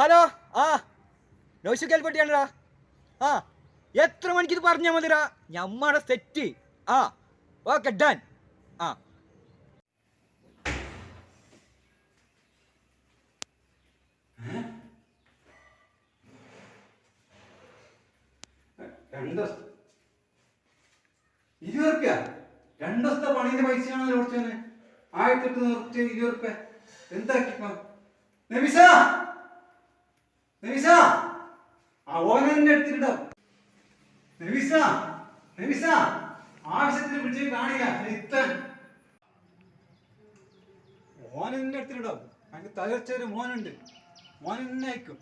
Hello ആ. നൗഷക്കൽ കേൾപ്പെട്ടിയാണ്ടാ ആ എത്ര മണിക്ക് ഇത് പറഞ്ഞാൽ മതിടാ? ഞമ്മടെ സെറ്റ്. ആ ഓക്കെ ഡൺ. ആ. ഇരുപത് പണീന്റെ പൈസയാണല്ലോ ആയിരത്തി എട്ട് ഇരുപത് എന്താക്കി ഓന എന്നെ എടുത്തിട്ടുണ്ടാവും നബിസ നബിസ ആവശ്യത്തിന് വിളിച്ച് കാണില്ല ഇത്തൻ ഓൻ എന്നെ എടുത്തിട്ടുണ്ടാവും എനിക്ക് തകർച്ച ഒരു മോനുണ്ട്. മോൻ എന്നെ അയക്കും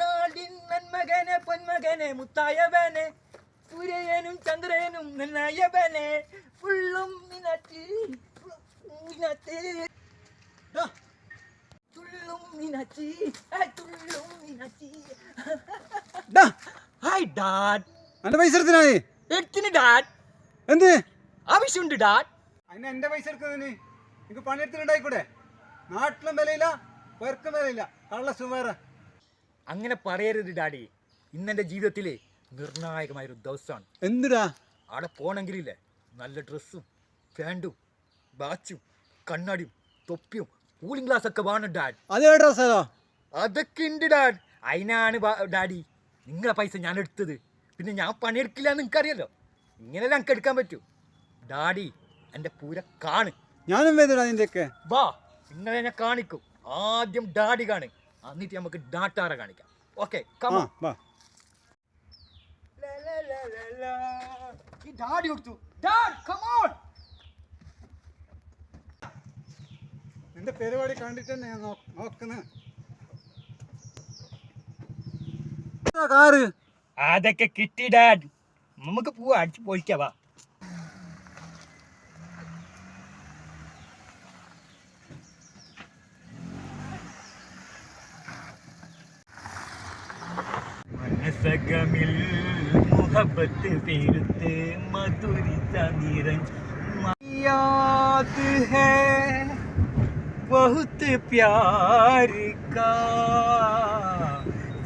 നാടിൻ നന്മകനെ പൊന്മകനെ മുത്തായവനെ സൂര്യനും ചന്ദ്രനും നന്നായവനെ ഫുള്ളും മിനറ്റ് മിനറ്റ് ഡാ, തുള്ളും ഡാ, ഹായ് ഡാഡ് അന്റെ പൈസ എടുത്തിനായി എടുത്തിന് ഡാഡ് എന്ത്? ആവശ്യമുണ്ട് ഡാഡ് അതിന് എന്റെ പൈസ എടുക്കുന്നതിന് എനിക്ക് പണിയെടുത്തിട്ടുണ്ടായിക്കൂടെ നാട്ടിലും വിലയില്ല പേർക്കും വിലയില്ല. കള്ള സുമാറ അങ്ങനെ പറയരുത് ഡാഡി ഇന്നെന്റെ ജീവിതത്തിലെ നിർണായകമായൊരു ദിവസമാണ് എന്തിടാ? അവിടെ പോണെങ്കിലില്ലേ? നല്ല ഡ്രസ്സും പാന്റും വാച്ചും കണ്ണാടിയും തൊപ്പിയും കൂളിംഗ് ഗ്ലാസ് ഒക്കെ വേണം ഡാഡ്. അത് കേട്ടോ സ്ഥലോ അതൊക്കെ ഉണ്ട് ഡാഡ്. അതിനാണ് ഡാഡി. നിങ്ങളെ പൈസ ഞാൻ എടുത്തത്. പിന്നെ ഞാൻ പണിയെടുക്കില്ല എന്ന് നിനക്കറിയാലോ? ഇങ്ങനെ ഞങ്ങൾക്ക് എടുക്കാൻ പറ്റൂ. ഡാഡി എന്റെ പൂര കാണ്. ഞാനും വേദിടാ നിന്റെയൊക്കെ. വാ നിങ്ങളെ ഞാൻ കാണിക്കും. ആദ്യം ഡാഡി കാണ്. എന്നിട്ട് നമുക്ക് ഡാട്ടാറ കാണിക്കാം. ഓക്കെ ഈ ഡാഡി കൊടുത്തു. ഡാഡ് കമോൺ നിന്റെ പരിപാടി കണ്ടിട്ട് തന്നെ ഞാൻ നോക്കുന്നത് കാറ്. അതൊക്കെ കിട്ടി ഡാഡ്. നമുക്ക് പോവാ അടിച്ച് പൊളിക്കാവാ മനസകമിൽ മുഹബത്ത് തീർത്ത് ഹേ बहुत प्यार का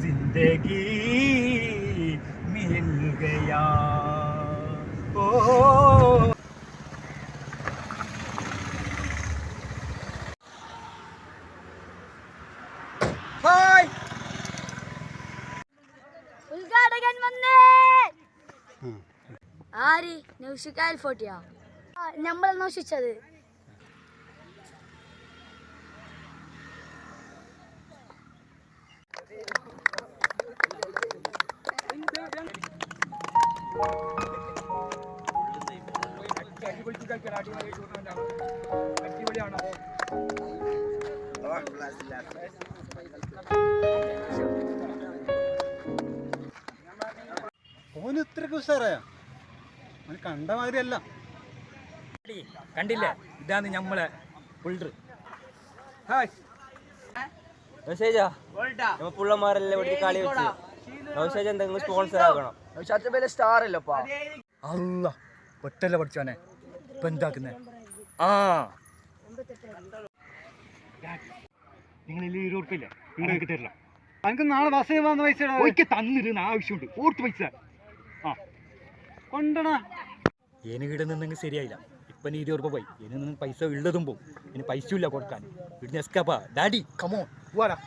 जिंदगी मिल गया ओ ഹായ് ഉദ്ഘാടകൻ വന്നേ ഉം. ആര് നൗഷിക്കാൽ ഫോട്ടിയാ നമ്മൾ ഓന് ഇത്രക്ക് ഉഷാറായ? അവന് കണ്ട മാതിരിയല്ല. കണ്ടില്ലേ? ഇതാണ് നമ്മളെ പുൾഡർ ഹായ്. മെസ്സേജാ നമ്മ പുള്ളമാരെല്ലാം ഇവിടെ കളി വെച്ച്. മെസ്സേജ് എന്തെങ്കിലും സ്പോൺസർ ആക്കണം സ്റ്റാർ അല്ലപ്പാ അല്ല ഒറ്റല്ല പഠിച്ചോനെ ഇപ്പൊ എന്താക്കുന്നേ? ആ. നിങ്ങൾ ഇരുപത് ഉറപ്പില്ലേ? നിങ്ങൾക്ക് തരില്ല. എനിക്ക് നാളെ ബസ് വന്ന പൈസ തന്നിരുന്ന ആവശ്യമുണ്ട്. ഓർത്ത് പൈസ. ആ. കൊണ്ടടാ. എനിക്ക് ഇവിടെ നിന്നെങ്കിൽ ശരിയായില്ല. ഇപ്പൊ നീ ഇരുപത് രൂപ പോയി. ഇനി നിന്ന് പൈസ ഉള്ളതും പോകും ഇനി പൈസ ഇല്ല കൊടുക്കാൻ. ഇവിടുന്ന് എസ്കാപ്പാ ഡാഡി കമോൺ Voilà.